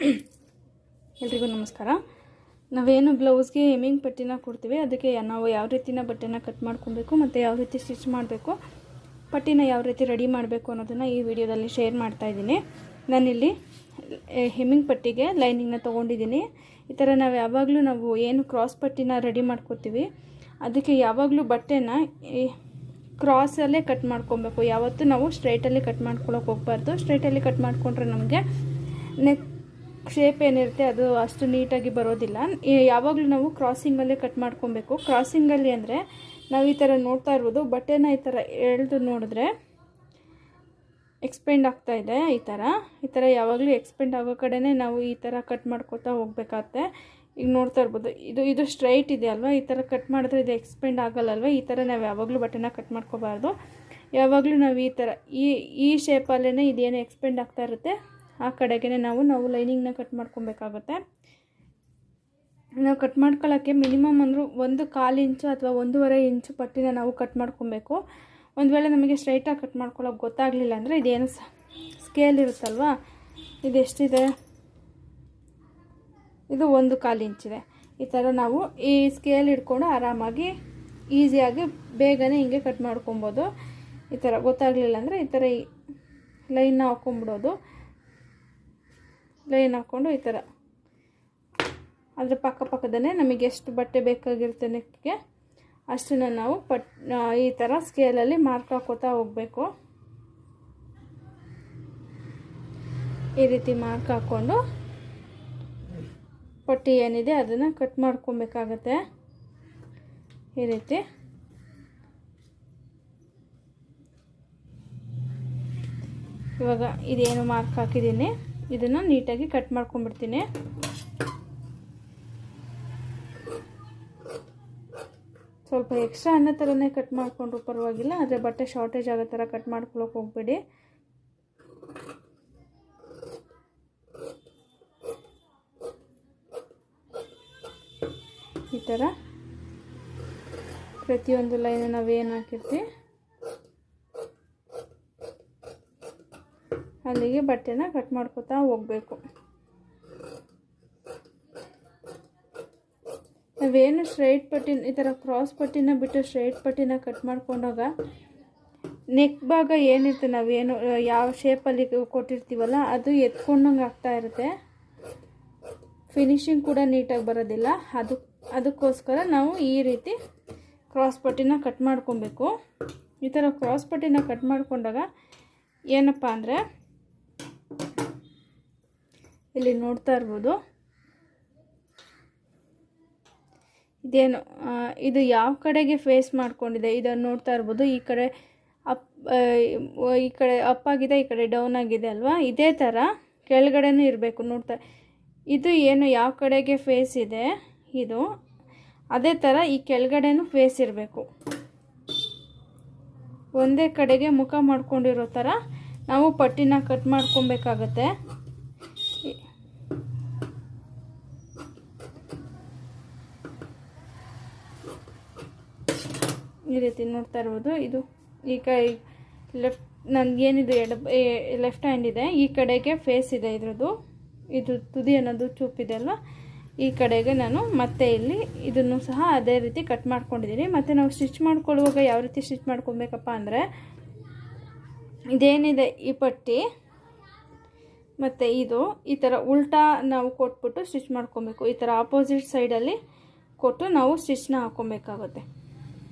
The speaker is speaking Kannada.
ಎಲ್ರಿಗೂ ನಮಸ್ಕಾರ. ನಾವೇನು ಬ್ಲೌಸ್ಗೆ ಹೆಮಿಂಗ್ ಪಟ್ಟಿನ ಕೊಡ್ತೀವಿ, ಅದಕ್ಕೆ ನಾವು ಯಾವ ರೀತಿನ ಬಟ್ಟೆನ ಕಟ್ ಮಾಡ್ಕೊಬೇಕು ಮತ್ತು ಯಾವ ರೀತಿ ಸ್ಟಿಚ್ ಮಾಡಬೇಕು, ಪಟ್ಟಿನ ಯಾವ ರೀತಿ ರೆಡಿ ಮಾಡಬೇಕು ಅನ್ನೋದನ್ನು ಈ ವಿಡಿಯೋದಲ್ಲಿ ಶೇರ್ ಮಾಡ್ತಾ ಇದ್ದೀನಿ. ನಾನಿಲ್ಲಿ ಹೆಮಿಂಗ್ ಪಟ್ಟಿಗೆ ಲೈನಿಂಗ್ನ ತೊಗೊಂಡಿದ್ದೀನಿ. ಈ ಥರ ನಾವು ಯಾವಾಗಲೂ ನಾವು ಏನು ಕ್ರಾಸ್ ಪಟ್ಟಿನ ರೆಡಿ ಮಾಡ್ಕೋತೀವಿ, ಅದಕ್ಕೆ ಯಾವಾಗಲೂ ಬಟ್ಟೆನ ಕ್ರಾಸಲ್ಲೇ ಕಟ್ ಮಾಡ್ಕೊಬೇಕು. ಯಾವತ್ತೂ ನಾವು ಸ್ಟ್ರೈಟಲ್ಲಿ ಕಟ್ ಮಾಡ್ಕೊಳಕ್ಕೆ ಹೋಗ್ಬಾರ್ದು. ಸ್ಟ್ರೈಟಲ್ಲಿ ಕಟ್ ಮಾಡಿಕೊಂಡ್ರೆ ನಮಗೆ ನೆಕ್ ಶೇಪ್ ಏನಿರುತ್ತೆ ಅದು ಅಷ್ಟು ನೀಟಾಗಿ ಬರೋದಿಲ್ಲ. ಯಾವಾಗಲೂ ನಾವು ಕ್ರಾಸಿಂಗಲ್ಲೇ ಕಟ್ ಮಾಡ್ಕೊಬೇಕು. ಕ್ರಾಸಿಂಗಲ್ಲಿ ಅಂದರೆ ನಾವು ಈ ಥರ ನೋಡ್ತಾ ಇರ್ಬೋದು. ಬಟ್ಟೆನ ಈ ಥರ ಎಳೆದು ನೋಡಿದ್ರೆ ಎಕ್ಸ್ಪೆಂಡ್ ಆಗ್ತಾ ಇದೆ ಈ ಥರ ಈ ಥರ ಯಾವಾಗಲೂ ಎಕ್ಸ್ಪೆಂಡ್ ಆಗೋ ಕಡೆನೇ ನಾವು ಈ ಥರ ಕಟ್ ಮಾಡ್ಕೋತಾ ಹೋಗ್ಬೇಕಾಗತ್ತೆ. ಈಗ ನೋಡ್ತಾ ಇರ್ಬೋದು. ಇದು ಇದು ಸ್ಟ್ರೈಟ್ ಇದೆ ಅಲ್ವಾ? ಈ ಥರ ಕಟ್ ಮಾಡಿದ್ರೆ ಇದು ಎಕ್ಸ್ಪೆಂಡ್ ಆಗಲ್ಲಲ್ವ? ಈ ಥರ ನಾವು ಯಾವಾಗಲೂ ಬಟ್ಟೆನ ಕಟ್ ಮಾಡ್ಕೋಬಾರ್ದು. ಯಾವಾಗಲೂ ನಾವು ಈ ಥರ ಈ ಈ ಶೇಪಲ್ಲೇ ಇದೇನು ಎಕ್ಸ್ಪೆಂಡ್ ಆಗ್ತಾ ಇರುತ್ತೆ? ಆ ಕಡೆಗೆ ನಾವು ನಾವು ಲೈನಿಂಗ್ನ ಕಟ್ ಮಾಡ್ಕೊಬೇಕಾಗುತ್ತೆ. ನಾವು ಕಟ್ ಮಾಡ್ಕೊಳ್ಳೋಕ್ಕೆ ಮಿನಿಮಮ್ ಅಂದರೂ ಒಂದು ಕಾಲು ಇಂಚು ಅಥವಾ ಒಂದೂವರೆ ಇಂಚು ಪಟ್ಟಿನ ನಾವು ಕಟ್ ಮಾಡ್ಕೊಬೇಕು. ಒಂದು ವೇಳೆ ನಮಗೆ ಸ್ಟ್ರೈಟಾಗಿ ಕಟ್ ಮಾಡ್ಕೊಳ್ಳೋಕೆ ಗೊತ್ತಾಗಲಿಲ್ಲ ಅಂದರೆ ಇದೇನು ಸ್ಕೇಲ್ ಇರುತ್ತಲ್ವಾ? ಇದೆಷ್ಟಿದೆ ಇದು ಒಂದು ಕಾಲು ಇಂಚಿದೆ. ಈ ಥರ ನಾವು ಈ ಸ್ಕೇಲ್ ಹಿಡ್ಕೊಂಡು ಆರಾಮಾಗಿ ಈಸಿಯಾಗಿ ಬೇಗನೆ ಹಿಂಗೆ ಕಟ್ ಮಾಡ್ಕೊಬೋದು. ಈ ಥರ ಗೊತ್ತಾಗಲಿಲ್ಲ ಅಂದರೆ ಈ ಥರ ಈ ಲೈನ್ನ ಹಾಕ್ಕೊಂಬಿಡೋದು ಲೈನ್ ಹಾಕ್ಕೊಂಡು ಈ ಥರ. ಅದರ ಪಕ್ಕ ಪಕ್ಕದಲ್ಲೇ ನಮಗೆ ಎಷ್ಟು ಬಟ್ಟೆ ಬೇಕಾಗಿರುತ್ತೆ ನೆಕ್ಗೆ ಅಷ್ಟನ್ನು ನಾವು ಪಟ್ ಈ ಥರ ಸ್ಕೇಲಲ್ಲಿ ಮಾರ್ಕ್ ಹಾಕೋತಾ ಹೋಗಬೇಕು. ಈ ರೀತಿ ಮಾರ್ಕ್ ಹಾಕ್ಕೊಂಡು ಪಟ್ಟಿ ಏನಿದೆ ಅದನ್ನು ಕಟ್ ಮಾಡ್ಕೊಬೇಕಾಗತ್ತೆ. ಈ ರೀತಿ. ಇವಾಗ ಇದೇನು ಮಾರ್ಕ್ ಹಾಕಿದ್ದೀನಿ. ಇದನ್ನು ನೀಟಾಗಿ ಕಟ್ ಮಾಡ್ಕೊಂಡ್ಬಿಡ್ತೀನಿ. ಸ್ವಲ್ಪ ಎಕ್ಸ್ಟ್ರಾ ಅನ್ನೋ ಥರನೇ ಕಟ್ ಮಾಡಿಕೊಂಡ್ರು ಪರವಾಗಿಲ್ಲ, ಆದರೆ ಬಟ್ಟೆ ಶಾರ್ಟೇಜ್ ಆಗೋ ಥರ ಕಟ್ ಮಾಡ್ಕೊಳಕ್ಕೆ ಹೋಗ್ಬೇಡಿ. ಈ ಥರ ಪ್ರತಿಯೊಂದು ಲೈನ್ ನಾವೇನು ಹಾಕಿರ್ತೀವಿ? ಅಲ್ಲಿಗೆ ಬಟ್ಟೆನ ಕಟ್ ಮಾಡ್ಕೊತಾ ಹೋಗಬೇಕು. ನಾವೇನು ಸ್ಟ್ರೈಟ್ ಪಟ್ಟಿನ, ಈ ಥರ ಕ್ರಾಸ್ ಪಟ್ಟಿನ ಬಿಟ್ಟು ಸ್ಟ್ರೈಟ್ ಪಟ್ಟಿನ ಕಟ್ ಮಾಡ್ಕೊಂಡಾಗ ನೆಕ್ ಭಾಗ ಏನಿರುತ್ತೆ ನಾವೇನು, ಯಾವ ಶೇಪಲ್ಲಿ ಕೊಟ್ಟಿರ್ತೀವಲ್ಲ ಅದು ಎತ್ಕೊಂಡಂಗೆ ಆಗ್ತಾ ಇರುತ್ತೆ. ಫಿನಿಶಿಂಗ್ ಕೂಡ ನೀಟಾಗಿ ಬರೋದಿಲ್ಲ. ಅದು, ಅದಕ್ಕೋಸ್ಕರ ನಾವು ಈ ರೀತಿ ಕ್ರಾಸ್ ಪಟ್ಟಿನ ಕಟ್ ಮಾಡ್ಕೊಬೇಕು. ಈ ಥರ ಕ್ರಾಸ್ ಪಟ್ಟಿನ ಕಟ್ ಮಾಡ್ಕೊಂಡಾಗ ಏನಪ್ಪ ಅಂದರೆ ಇಲ್ಲಿ ನೋಡ್ತಾ ಇರ್ಬೋದು. ಇದೇನು ಇದು ಯಾವ ಕಡೆಗೆ ಫೇಸ್ ಮಾಡ್ಕೊಂಡಿದೆ? ಇದನ್ನು ನೋಡ್ತಾ ಇರ್ಬೋದು. ಈ ಕಡೆ ಅಪ್ ಈ ಕಡೆ ಅಪ್ ಆಗಿದೆ, ಈ ಕಡೆ ಡೌನ್ ಆಗಿದೆ ಅಲ್ವಾ? ಇದೇ ಥರ ಕೆಳಗಡೆನೂ ಇರಬೇಕು, ನೋಡ್ತಾ. ಇದು ಏನು, ಯಾವ ಕಡೆಗೆ ಫೇಸ್ ಇದೆ? ಇದು. ಅದೇ ಥರ ಈ ಕೆಳಗಡೆನೂ ಫೇಸ್ ಇರಬೇಕು. ಒಂದೇ ಕಡೆಗೆ ಮುಖ ಮಾಡ್ಕೊಂಡಿರೋ ಥರ ನಾವು ಪಟ್ಟಿನ ಕಟ್ ಮಾಡ್ಕೊಬೇಕಾಗತ್ತೆ. ಈ- ರೀತಿ ನೋಡ್ತಾ ಇರ್ಬೋದು. ಇದು ಈ ಕೈ ಲೆಫ್ಟ್ ನನಗೇನಿದೆ ಎಡ ಲೆಫ್ಟ್ ಹ್ಯಾಂಡ್ ಇದೆ. ಈ ಕಡೆಗೆ ಫೇಸ್ ಇದೆ ಇದ್ರದ್ದು. ಇದು ತುದಿ ಅನ್ನೋದು ಚೂಪಿದೆ ಅಲ್ವಾ? ಈ ಕಡೆಗೆ ನಾನು ಮತ್ತೆ ಇಲ್ಲಿ ಇದನ್ನು ಸಹ ಅದೇ ರೀತಿ ಕಟ್ ಮಾಡ್ಕೊಂಡಿದ್ದೀನಿ. ಮತ್ತು ನಾವು ಸ್ಟಿಚ್ ಮಾಡ್ಕೊಳ್ಳುವಾಗ ಯಾವ ರೀತಿ ಸ್ಟಿಚ್ ಮಾಡ್ಕೊಬೇಕಪ್ಪ ಅಂದರೆ ಇದೇನಿದೆ ಈ ಪಟ್ಟಿ ಮತ್ತು ಇದು, ಈ ಥರ ಉಲ್ಟಾ ನಾವು ಕೊಟ್ಬಿಟ್ಟು ಸ್ಟಿಚ್ ಮಾಡ್ಕೊಬೇಕು. ಈ ಥರ ಆಪೋಸಿಟ್ ಸೈಡಲ್ಲಿ ಕೊಟ್ಟು ನಾವು ಸ್ಟಿಚ್ನ ಹಾಕ್ಕೊಬೇಕಾಗುತ್ತೆ